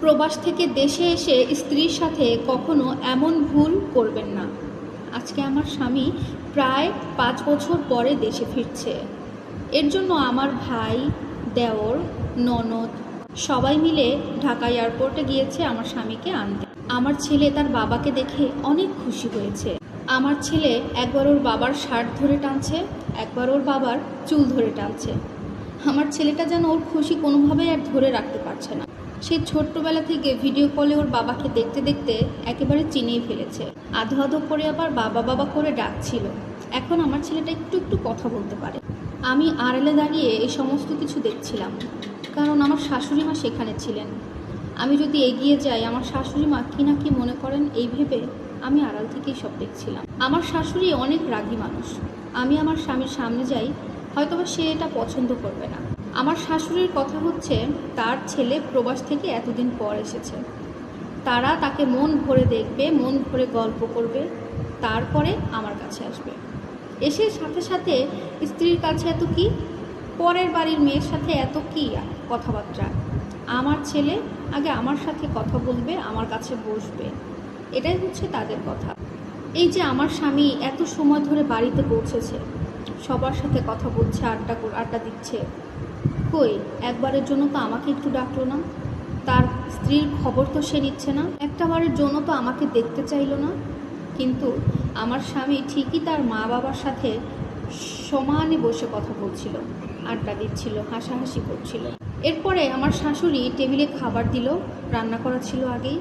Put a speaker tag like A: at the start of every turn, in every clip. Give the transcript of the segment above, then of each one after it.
A: প্রবাস থেকে দেশে এসে স্ত্রীর সাথে কখনো এমন ভুল করবেন না। আজকে আমার স্বামী প্রায় পাঁচ বছর পরে দেশে ফিরছে। এর জন্য আমার ভাই, দেওর, ননদ সবাই মিলে ঢাকা এয়ারপোর্টে গিয়েছে আমার স্বামীকে আনতে। আমার ছেলে তার বাবাকে দেখে অনেক খুশি হয়েছে। আমার ছেলে একবার ওর বাবার শার্ট ধরে টানছে, একবার ওর বাবার চুল ধরে টানছে। আমার ছেলেটা যেন ওর খুশি কোনোভাবেই আর ধরে রাখতে পারছে না। সে ছোট্টবেলা থেকে ভিডিও কলে ওর বাবাকে দেখতে দেখতে একেবারে চিনিয়ে ফেলেছে। আধো আধো করে আবার বাবা বাবা করে ডাকছিল। এখন আমার ছেলেটা একটু একটু কথা বলতে পারে। আমি আড়ালে দাঁড়িয়ে এই সমস্ত কিছু দেখছিলাম, কারণ আমার শাশুড়ি মা সেখানে ছিলেন। আমি যদি এগিয়ে যাই, আমার শাশুড়ি মা কি না কি মনে করেন এই ভেবে আমি আড়াল থেকেই সব দেখছিলাম। আমার শাশুড়ি অনেক রাগী মানুষ। আমি আমার স্বামীর সামনে যাই, হয়তোবা সে এটা পছন্দ করবে না। আমার শাশুড়ির কথা হচ্ছে, তার ছেলে প্রবাস থেকে এতদিন পর এসেছে। তারা তাকে মন ভরে দেখবে, মন ভরে গল্প করবে, তারপরে আমার কাছে আসবে। এসে সাথে সাথে স্ত্রীর কাছে এত কি? পরের বাড়ির মেয়ের সাথে এত কি কথাবার্তা? আমার ছেলে আগে আমার সাথে কথা বলবে, আমার কাছে বসবে। এটাই হচ্ছে তাদের কথা। এই যে আমার স্বামী এত সময় ধরে বাড়িতে পৌঁছেছে সবার সাথে কথা বলছে, আড্ডা আড্ডা দিচ্ছে। কই, একবারের জন্য তো আমাকে একটু ডাকলো না? তার স্ত্রীর খবর তো সে নিচ্ছে না। একটা বারের জন্য তো আমাকে দেখতে চাইলো না। কিন্তু আমার স্বামী ঠিকই তার মা বাবার সাথে সমানে বসে কথা বলছিল, আড্ডা দিচ্ছিল, হাসাহাসি করছিল। এরপরে আমার শাশুড়ি টেবিলে খাবার দিল, রান্না করা ছিল আগেই।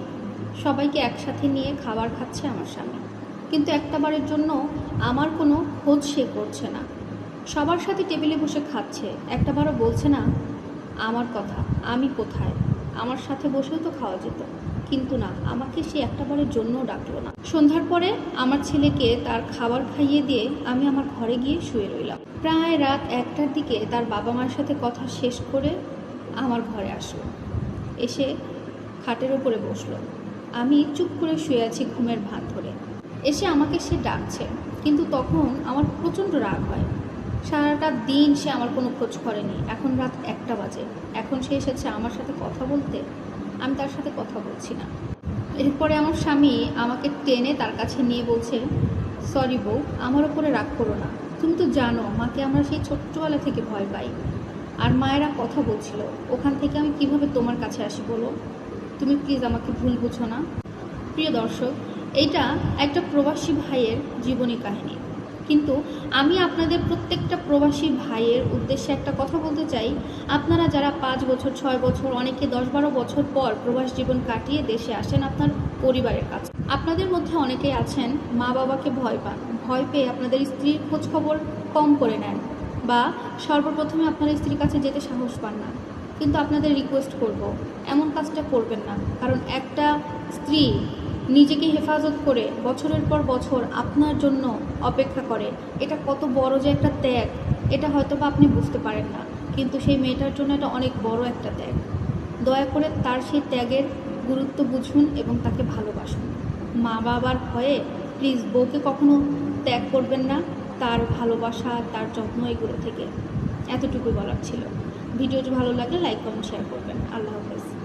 A: সবাইকে একসাথে নিয়ে খাবার খাচ্ছে আমার স্বামী। কিন্তু একটা বারের জন্য আমার কোনো খোঁজ সে করছে না। সবার সাথে টেবিলে বসে খাচ্ছে। একটাবারও বলছে না, আমার কথা, আমি কোথায়? আমার সাথে বসেও তো খাওয়া যেত। কিন্তু না, আমাকে সে একটাবারের জন্যও ডাকলো না। সন্ধ্যার পরে আমার ছেলেকে তার খাবার খাইয়ে দিয়ে আমি আমার ঘরে গিয়ে শুয়ে রইলাম। প্রায় রাত একটার দিকে তার বাবা মার সাথে কথা শেষ করে আমার ঘরে আসলো। এসে খাটের ওপরে বসল। আমি চুপ করে শুয়ে আছি ঘুমের ভাত ধরে। এসে আমাকে সে ডাকছে। কিন্তু তখন আমার প্রচণ্ড রাগ হয়। সারাটা দিন সে আমার কোনো খোঁজ করেনি। এখন রাত একটা বাজে। এখন সে এসেছে আমার সাথে কথা বলতে। আমি তার সাথে কথা বলছি না। এরপরে আমার স্বামী আমাকে টেনে তার কাছে নিয়ে বলছে সরি বউ, আমার ওপরে রাগ করো না। তুমি তো জানো, মাকে আমরা সেই ছোট্টবেলা থেকে ভয় পাই। আর মায়েরা কথা বলছিল, ওখান থেকে আমি কীভাবে তোমার কাছে আসি বলো? তুমি প্লিজ আমাকে ভুল বুঝো না। প্রিয় দর্শক এইটা একটা প্রবাসী ভাইয়ের জীবনী কাহিনী। কিন্তু আমি আপনাদের প্রত্যেকটা প্রবাসী ভাইয়ের উদ্দেশ্যে একটা কথা বলতে চাই। আপনারা যারা পাঁচ বছর, ছয় বছর, অনেকে দশ বারো বছর পর প্রবাস জীবন কাটিয়ে দেশে আসেন আপনার পরিবারের কাছে। আপনাদের মধ্যে অনেকেই আছেন মা বাবাকে ভয় পান। ভয় পেয়ে আপনাদের স্ত্রীর খবর কম করে নেন বা সর্বপ্রথমে আপনার স্ত্রীর কাছে যেতে সাহস পান না। কিন্তু আপনাদের রিকোয়েস্ট করব। এমন কাজটা করবেন না। কারণ একটা স্ত্রী নিজেকে হেফাজত করে বছরের পর বছর আপনার জন্য অপেক্ষা করে। এটা কত বড় যে একটা ত্যাগ, এটা হয়তো বা আপনি বুঝতে পারেন না, কিন্তু সেই মেয়েটার জন্য এটা অনেক বড় একটা ত্যাগ। দয়া করে তার সেই ত্যাগের গুরুত্ব বুঝুন এবং তাকে ভালোবাসুন। মা বাবার ভয়ে প্লিজ বউকে কখনো ত্যাগ করবেন না, তার ভালোবাসা, তার যত্ন এগুলো থেকে। এতটুকু বলার ছিল। ভিডিওটি ভালো লাগলে লাইক, কমেন্ট শেয়ার করবেন। আল্লাহ হাফেজ।